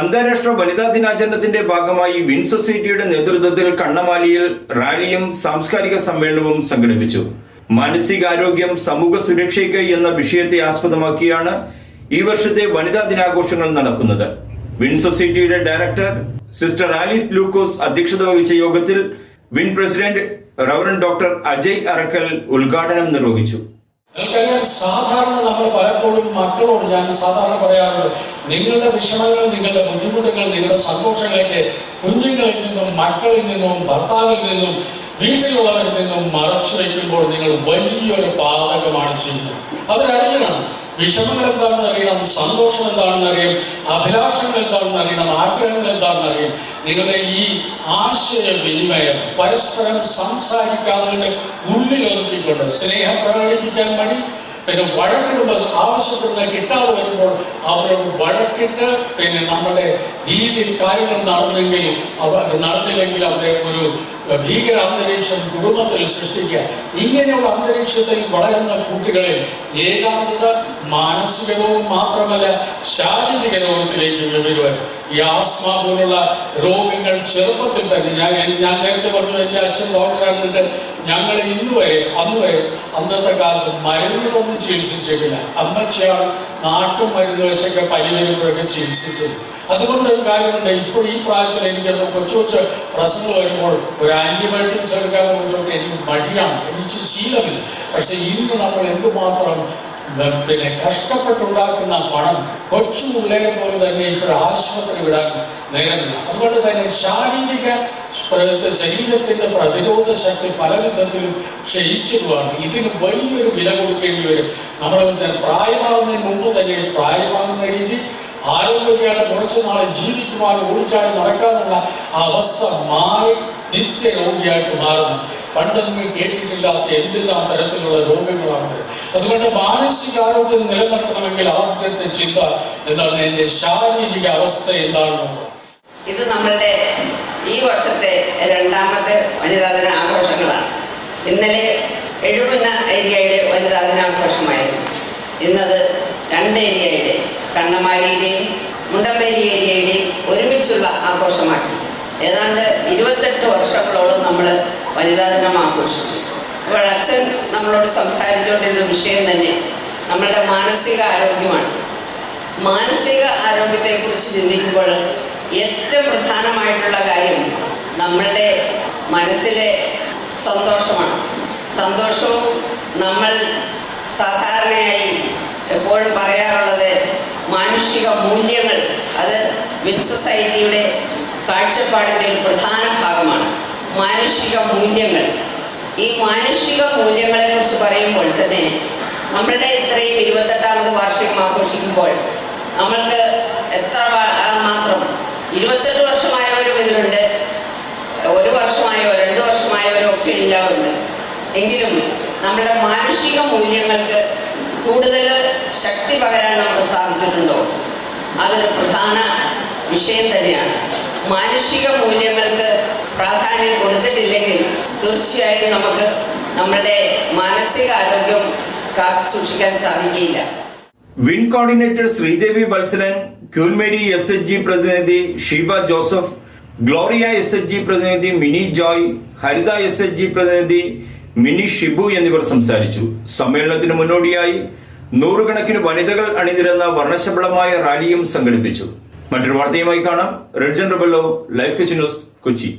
അന്താരാഷ്ട്ര വനിതാ ദിനാചരണത്തിന്റെ ഭാഗമായി വിൻ സൊസൈറ്റിയുടെ നേതൃത്വത്തിൽ കണ്ണമാലിയിൽ റാലിയും സാംസ്കാരിക സമ്മേളനവും സംഘടിപ്പിച്ചു. മാനസികാരോഗ്യം സമൂഹ സുരക്ഷയ്ക്ക് എന്ന വിഷയത്തെ ആസ്പദമാക്കിയാണ് ഈ വർഷത്തെ വനിതാ ദിനാഘോഷങ്ങൾ നടക്കുന്നത്. വിൻ സൊസൈറ്റിയുടെ ഡയറക്ടർ സിസ്റ്റർ ആലിസ് ലൂക്കോസ് അധ്യക്ഷത വഹിച്ച യോഗത്തിൽ win president reverend doctor Ajay Arackal ഉദ്ഘാടനം നിർവഹിച്ചു. നിങ്ങൾക്കറിയാം സാധാരണ നമ്മൾ പലപ്പോഴും മക്കളോട് ഞാൻ സാധാരണ പറയാറുണ്ട് നിങ്ങളുടെ വിഷമങ്ങൾ നിങ്ങളുടെ ബുദ്ധിമുട്ടുകൾ നിങ്ങളുടെ സന്തോഷങ്ങളൊക്കെ കുഞ്ഞുങ്ങളിൽ നിന്നും മക്കളിൽ നിന്നും ഭർത്താവിൽ നിന്നും വീട്ടിലുള്ളവരിൽ നിന്നും മറച്ചു വയ്ക്കുമ്പോൾ നിങ്ങൾ വലിയൊരു പാതകമാണ് ചെയ്യുന്നത്. അവരറിയണം വിഷമങ്ങൾ എന്താണെന്ന് അറിയണം സന്തോഷം എന്താണെന്ന് അറിയാം അഭിലാഷങ്ങൾ എന്താണെന്ന് അറിയണം. ആഗ്രഹങ്ങൾ എന്താണെന്ന് അറിയാം നിങ്ങളുടെ ഈ ആശയവിനിമയം പരസ്പരം സംസാരിക്കാൻ ഉള്ളിൽ ഒതുക്കിക്കൊണ്ട് സ്നേഹം പ്രകടിപ്പിക്കാൻ മടി പിന്നെ വഴക്കിടുമ്പോൾ ആവശ്യപ്പെടുന്ന കിട്ടാതെ വരുമ്പോൾ അവരോട് വഴക്കിട്ട് പിന്നെ നമ്മുടെ രീതിയിൽ കാര്യങ്ങൾ നടന്നെങ്കിൽ അവ നടന്നില്ലെങ്കിൽ അവരെ ഒരു ഭീകര അന്തരീക്ഷം കുടുംബത്തിൽ സൃഷ്ടിക്കുക. ഇങ്ങനെയുള്ള അന്തരീക്ഷത്തിൽ വളരുന്ന കുട്ടികളിൽ ഏകാന്തത മാനസികവും മാത്രമല്ല ശാരീരിക രോഗത്തിലേക്ക് വിവരുവാൻ ഈ ആസ്മ പോലുള്ള രോഗങ്ങൾ ചെറുപ്പത്തിൽ തന്നെ ഞാൻ ഞാൻ നേരത്തെ പറഞ്ഞു എന്റെ അച്ഛൻ ഡോക്ടറായിരുന്നിട്ട് ഞങ്ങൾ ഇന്നുവരെ അന്നത്തെ കാലത്ത് മരുന്നുകളൊന്നും ചികിത്സിച്ചിട്ടില്ല. അമ്മച്ചിയാണ് നാട്ടു മരുന്ന് വെച്ചൊക്കെ പനി വരുമ്പോഴൊക്കെ ചികിത്സിച്ചത്. അതുകൊണ്ട് ഒരു കാര്യമുണ്ട് ഇപ്പോൾ ഈ പ്രായത്തിൽ എനിക്കത് കൊച്ചു കൊച്ചു പ്രശ്നങ്ങൾ വരുമ്പോൾ ഒരു ആന്റിബയോട്ടിക്സ് എടുക്കാനെ കുറിച്ചൊക്കെ എനിക്ക് മടിയാണ് എനിക്ക് ശീലമില്ല. പക്ഷെ ഇന്ന് നമ്മൾ എന്തുമാത്രം പിന്നെ കഷ്ടപ്പെട്ടുണ്ടാക്കുന്ന പണം കൊച്ചു പിള്ളേരെ പോലെ തന്നെ ഇപ്പോൾ ആശുപത്രി വിടാൻ നേരമില്ല. അതുകൊണ്ട് തന്നെ ശാരീരിക ശരീരത്തിന്റെ പ്രതിരോധ ശക്തി പല വിധത്തിലും ക്ഷയിച്ചിരുവാണ് ഇതിന് വലിയൊരു വില കൊടുക്കേണ്ടി വരും. നമ്മൾ പ്രായമാകുന്നതിന് മുമ്പ് തന്നെ പ്രായമാകുന്ന രീതി ആരോഗ്യമായിട്ട് കുറച്ചു നാൾ ജീവിക്കുവാൻ ഓടിച്ചാടി നടക്കാനുള്ള അവസ്ഥ മാറി നിത്യരോഗിയായിട്ട് മാറുന്നു. പണ്ടൊന്നും കേട്ടിട്ടില്ലാത്ത എന്തെല്ലാം തരത്തിലുള്ള രോഗങ്ങളാണ്. അതുകൊണ്ട് മാനസികാരോഗ്യം നിലനിർത്തണമെങ്കിൽ ആദ്യത്തെ ചിന്ത എന്താണ്? എന്റെ ശാരീരിക അവസ്ഥ എന്താണെന്നുള്ളത്. ഇത് നമ്മളുടെ ഈ വർഷത്തെ രണ്ടാമത്തെ വനിതാ ദിന ആഘോഷങ്ങളാണ്. ഇന്നലെ എഴുപന്ന ഏരിയയുടെ വനിതാ ദിനാഘോഷമായിരുന്നു ഇന്നത് രണ്ട് ഏരിയയുടെ കണ്ണമാലിയുടെയും മുണ്ടമ്പേരി ഏരിയയുടെയും ഒരുമിച്ചുള്ള ആഘോഷമാക്കി. ഏതാണ്ട് ഇരുപത്തെട്ട് വർഷങ്ങളോളം നമ്മൾ വനിതാ ദിനം ആഘോഷിച്ചു. അപ്പോൾ അച്ഛൻ നമ്മളോട് സംസാരിച്ചുകൊണ്ടിരുന്ന വിഷയം തന്നെ നമ്മളുടെ മാനസിക ആരോഗ്യമാണ് മാനസിക ആരോഗ്യത്തെക്കുറിച്ച് ചിന്തിക്കുമ്പോൾ ഏറ്റവും പ്രധാനമായിട്ടുള്ള കാര്യം നമ്മളുടെ മനസ്സിലെ സന്തോഷമാണ്. സന്തോഷവും നമ്മൾ സാധാരണയായി എപ്പോഴും പറയാറുള്ളത് മാനുഷിക മൂല്യങ്ങൾ അത് വിൻ സൊസൈറ്റിയുടെ കാഴ്ചപ്പാടിന്റെ ഒരു പ്രധാന ഭാഗമാണ്. മാനുഷിക മൂല്യങ്ങൾ. ഈ മാനുഷിക മൂല്യങ്ങളെ കുറിച്ച് പറയുമ്പോൾ തന്നെ നമ്മളുടെ ഇത്രയും ഇരുപത്തെട്ടാമത് വാർഷികം ആഘോഷിക്കുമ്പോൾ നമ്മൾക്ക് എത്ര മാത്രം ഇരുപത്തെട്ട് വർഷമായവരും ഇതിലുണ്ട്. ഒരു വർഷമായോ രണ്ട് വർഷമായവരോ ഒക്കെ എല്ലാവരുണ്ട് എങ്കിലും നമ്മുടെ മാനുഷിക മൂല്യങ്ങൾക്ക് കൂടുതൽ ശക്തി പകരാൻ നമുക്ക് സാധിച്ചിട്ടുണ്ടോ? അതൊരു പ്രധാന വിഷയം തന്നെയാണ്. മാനുഷിക മൂല്യങ്ങൾക്ക് പ്രാധാന്യം കൊടുത്തിട്ടില്ലെങ്കിൽ തീർച്ചയായും നമുക്ക് നമ്മളുടെ മാനസികാരോഗ്യം കാത്തു സൂക്ഷിക്കാൻ സാധിക്കില്ല win coordinator Sreedevi Valsaran Queen Mary S H G പ്രതിനിധി Sheeba Joseph Gloria S H G പ്രതിനിധി Mini Joy Haritha S H G പ്രതിനിധി മിനി ഷിബു എന്നിവർ സംസാരിച്ചു. സമ്മേളനത്തിന് മുന്നോടിയായി നൂറുകണക്കിന് വനിതകൾ അണിനിരന്ന വർണശബളമായ റാലിയും സംഘടിപ്പിച്ചു. മറ്റൊരു വാർത്തയുമായി കാണാം. റെഡ് ജൻ റബല്ലോ ലൈഫ് കിച്ച് ന്യൂസ് കൊച്ചി.